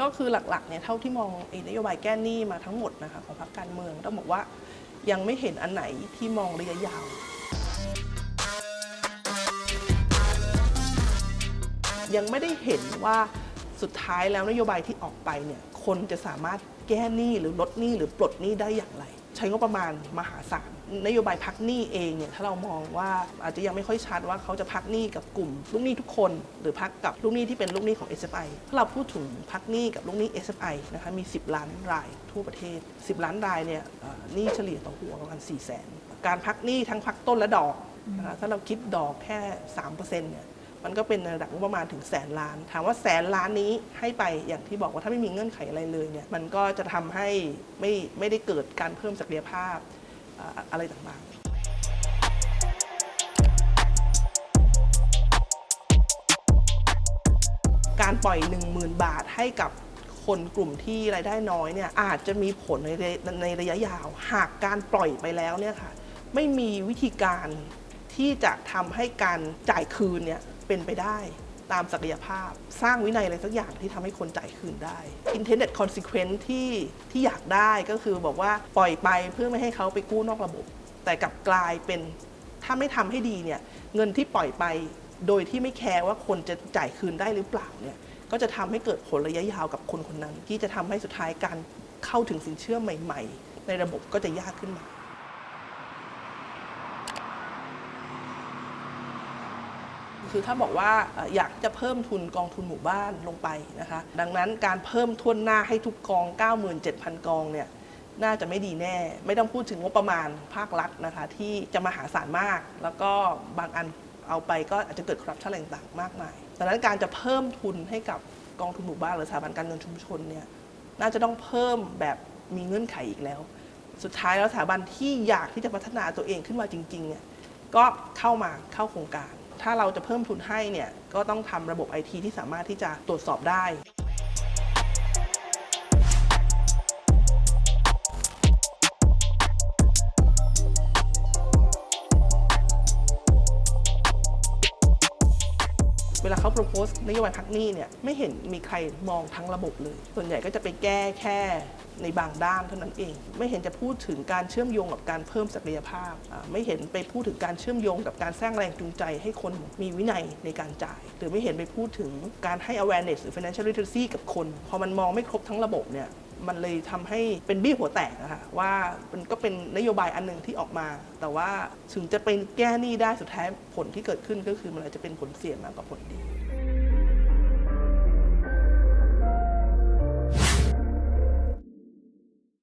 ก็คือหลักๆเนี่ยเท่าที่มองอนโยบายแก้หนี้มาทั้งหมดนะคะของพรรคการเมืองต้องบอกว่ายังไม่เห็นอันไหนที่มองระยะยาว ยังไม่ได้เห็นว่าสุดท้ายแล้วนโยบายที่ออกไปเนี่ยคนจะสามารถแก้หนี้หรือลดหนี้หรือปลดหนี้ได้อย่างไร ใช้งบประมาณมหาศาลนโยบายพักหนี้เองเนี่ยถ้าเรามองว่าอาจจะยังไม่ค่อยชัดว่าเขาจะพักหนี้กับกลุ่มลูกหนี้ทุกคน หรือพักกับลูกหนี้ที่เป็นลูกหนี้ของ SFI ถ้าเราพูดถึงพักหนี้กับลูกหนี้ SFI นะคะมี 10 ล้านรายทั่วประเทศ 10 ล้านรายเนี่ยหนี้เฉลี่ยต่อหัวประมาณ4 0 0แสนการพักหนี้ทั้งพักต้นและดอกนะคะถ้าเราคิดดอกแค่3%เนี่ย มันก็เป็นในระดับงบประมาณถึงแสนล้าน ถามว่าแสนล้านนี้ให้ไปอย่างที่บอกว่าถ้าไม่มีเงื่อนไขอะไรเลยเนี่ยมันก็จะทำให้ไม่ไม่ได้เกิดการเพิ่มศักยภาพอ่าอะไรต่างๆการปล่อย 10,000 บาทให้กับคนกลุ่มที่รายได้น้อยเนี่ยอาจจะมีผลในในระยะยาว หากการปล่อยไปแล้วเนี่ยค่ะไม่มีวิธีการที่จะทำให้การจ่ายคืนเนี่ย เป็นไปได้ตามศักยภาพ สร้างวินัยอะไรสักอย่างที่ทำให้คนจ่ายคืนได้ intended consequence ที่ที่อยากได้ก็คือบอกว่าปล่อยไปเพื่อไม่ให้เขาไปกู้นอกระบบ แต่กลับกลายเป็นถ้าไม่ทำให้ดีเนี่ยเงินที่ปล่อยไปโดยที่ไม่แคร์ว่าคนจะจ่ายคืนได้หรือเปล่าเนี่ยก็จะทำให้เกิดผลระยะยาวกับคนคนนั้น ที่จะทำให้สุดท้ายการเข้าถึงสินเชื่อใหม่ ๆ ในระบบก็จะยากขึ้นมา คือถ้าบอกว่าอยากจะเพิ่มทุนกองทุนหมู่บ้านลงไปนะคะ ดังนั้นการเพิ่มทุนหน้าให้ทุกกอง 97,000 กองเนี่ยน่าจะไม่ดีแน่ ไม่ต้องพูดถึงงบประมาณภาครัฐนะคะ ที่จะมาหาศาลมาก แล้วก็บางอันเอาไปก็อาจจะเกิดคอร์รัปชันอะไรต่างๆมากมายดังนั้นการจะเพิ่มทุนให้กับกองทุนหมู่บ้านหรือสถาบันการเงินชุมชนเนี่ยน่าจะต้องเพิ่มแบบมีเงื่อนไขอีกแล้ว สุดท้ายแล้วสถาบันที่อยากที่จะพัฒนาตัวเองขึ้นมาจริงๆเนี่ยก็เข้ามาเข้าโครงการ ถ้าเราจะเพิ่มทุนให้เนี่ยก็ต้องทำระบบไอทีที่สามารถที่จะตรวจสอบได้ เวลาเขา propose นโยบายพักหนี้เนี่ยไม่เห็นมีใครมองทั้งระบบเลย ส่วนใหญ่ก็จะไปแก้แค่ในบางด้านเท่านั้นเอง ไม่เห็นจะพูดถึงการเชื่อมโยงกับการเพิ่มศักยภาพ ไม่เห็นไปพูดถึงการเชื่อมโยงกับการสร้างแรงจูงใจให้คนมีวินัยในการจ่าย หรือไม่เห็นไปพูดถึงการให้ awareness หรือ financial literacy กับคน พอมันมองไม่ครบทั้งระบบเนี่ย มันเลยทำให้เป็นบี้หัวแตกนะคะว่ามันก็เป็นนโยบายอันหนึ่งที่ออกมา แต่ว่าถึงจะเป็นแก้หนี้ได้สุดท้ายผลที่เกิดขึ้นก็คือมันอาจจะเป็นผลเสียมากกว่าผลดี